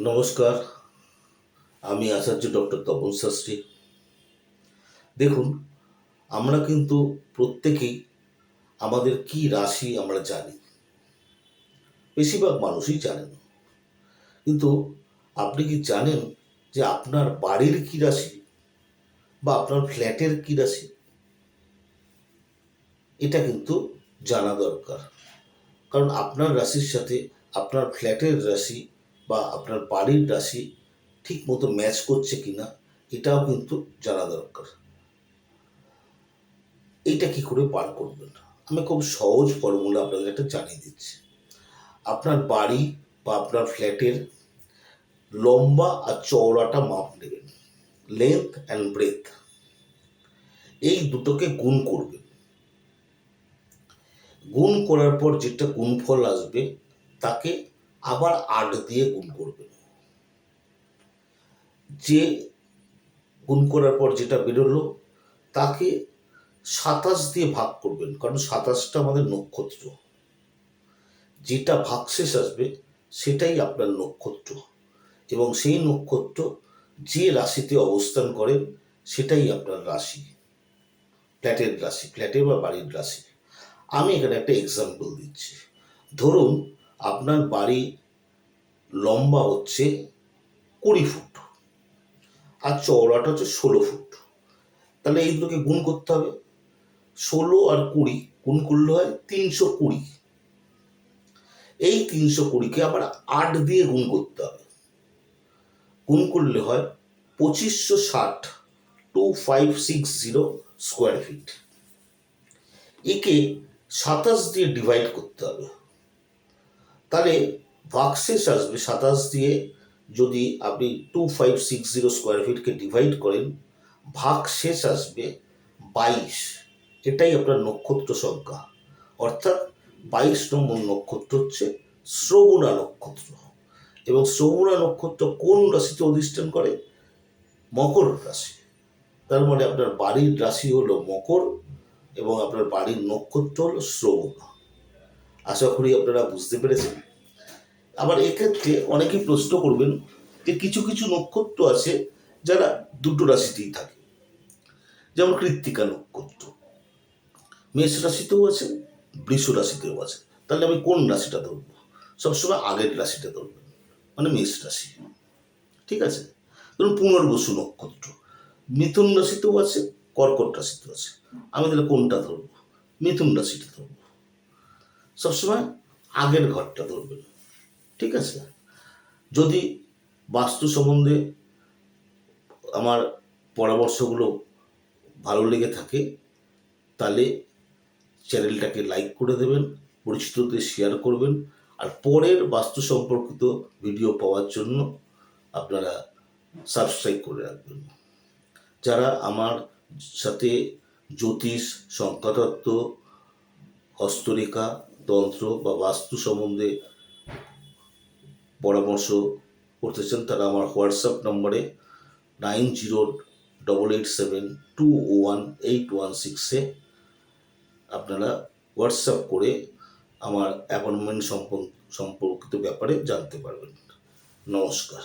নমস্কার, আমি আচার্য ডক্টর তপন শাস্ত্রী। দেখুন, আমরা কিন্তু প্রত্যেকেই আমাদের কি রাশি আমরা জানি। বেশিরভাগ মানুষই জানেন। কিন্তু আপনি কি জানেন যে আপনার বাড়ির কি রাশি বা আপনার ফ্ল্যাটের কি রাশি? এটা কিন্তু জানা দরকার। কারণ আপনার রাশির সাথে আপনার ফ্ল্যাটের রাশি বা আপনার বাড়ির রাশি ঠিক মতো ম্যাচ করছে কিনা, এটাও কিন্তু জানা দরকার। এইটা কি করে পার করবেন? আমি খুব সহজ ফর্মুলা আপনাদের একটা জানিয়ে দিচ্ছি। আপনার বাড়ি বা আপনার ফ্ল্যাটের লম্বা আর চওড়াটা মাপ নেবেন। লেন্থ অ্যান্ড ব্রেথ এই দুটোকে গুণ করবেন। গুণ করার পর যেটা গুণফল আসবে, তাকে আবার আট দিয়ে গুণ করবেন যে গুণ করার পর যেটা বেরোলো, তাকে সাতাশ দিয়ে ভাগ করবেন, কারণ সাতাশটা আমাদের নক্ষত্র। যেটা ভাগশেষ আসবে, সেটাই আপনার নক্ষত্র। এবং সেই নক্ষত্র যে রাশিতে অবস্থান করেন সেটাই আপনার রাশি। ফ্ল্যাটের রাশি, ফ্ল্যাটের বা বাড়ির রাশি। আমি এখানে একটা এক্সাম্পল দিচ্ছি। ধরুন আপনার বাড়ি লম্বা হচ্ছে কুড়ি ফুট। আর চওড়াটা হচ্ছে ষোলো ফুট। তাহলে এই দুটোকে গুণ করতে হবে। ষোলো আর কুড়ি গুণ করলে হয় তিনশো কুড়ি। এই তিনশো কুড়িকে আবার আট দিয়ে গুণ করতে হবে। গুণ করলে হয় পঁচিশশো ষাট two five six zero square feet. একে সাতাশ দিয়ে ডিভাইড করতে হবে। তাহলে ভাগশেষ আসবে সাতাশ দিয়ে যদি আপনি two five six zero square ফিটকে divide করেন ভাগ শেষ আসবে বাইশ, এটাই আপনার নক্ষত্র সংখ্যা। অর্থাৎ বাইশ নম্বর নক্ষত্র হচ্ছে শ্রবণা নক্ষত্র। এবং শ্রবণা নক্ষত্র কোন রাশিতে অধিষ্ঠান করে? মকর রাশি। তার মানে আপনার বাড়ির রাশি হলো মকর এবং আপনার বাড়ির নক্ষত্র হলো শ্রবণা। আশা করি আপনারা বুঝতে পেরেছেন। আবার এক্ষেত্রে অনেকেই প্রশ্ন করবেন যে কিছু কিছু নক্ষত্র আছে যারা দুটো রাশিতেই থাকে। যেমন কৃত্তিকা নক্ষত্র। মেষ রাশিতেও আছে, বৃষ রাশিতেও আছে। তাহলে আমি কোন রাশিটা ধরবো? সবসময় আগের রাশিটা ধরবেন মানে মেষ রাশি। ঠিক আছে? ধরুন পুনর্বসু নক্ষত্র। মিথুন রাশিতেও আছে, কর্কট রাশিতেও আছে। আমি তাহলে কোনটা ধরবো? মিথুন রাশিটা ধরবো। সবসময় আগের ঘরটা ধরবেন ঠিক আছে? যদি বাস্তু সম্বন্ধে আমার পরামর্শগুলো ভালো লেগে থাকে, তাহলে চ্যানেলটাকে লাইক করে দেবেন, পরিচিতদের শেয়ার করবেন, আর পরের বাস্তু সম্পর্কিত ভিডিও পাওয়ার জন্য আপনারা সাবস্ক্রাইব করে রাখবেন। যারা আমার সাথে জ্যোতিষ সংখ্যাতত্ত্ব হস্তরেখা তন্ত্র বা বাস্তু সম্বন্ধে পরামর্শ করতে চান তারা আমার হোয়াটসঅ্যাপ নম্বরে nine zero double eight seven two one eight one সিক্সে আপনারা হোয়াটসঅ্যাপ করে আমার অ্যাপয়েন্টমেন্ট সম্পর্কিত ব্যাপারে জানতে পারবেন। নমস্কার।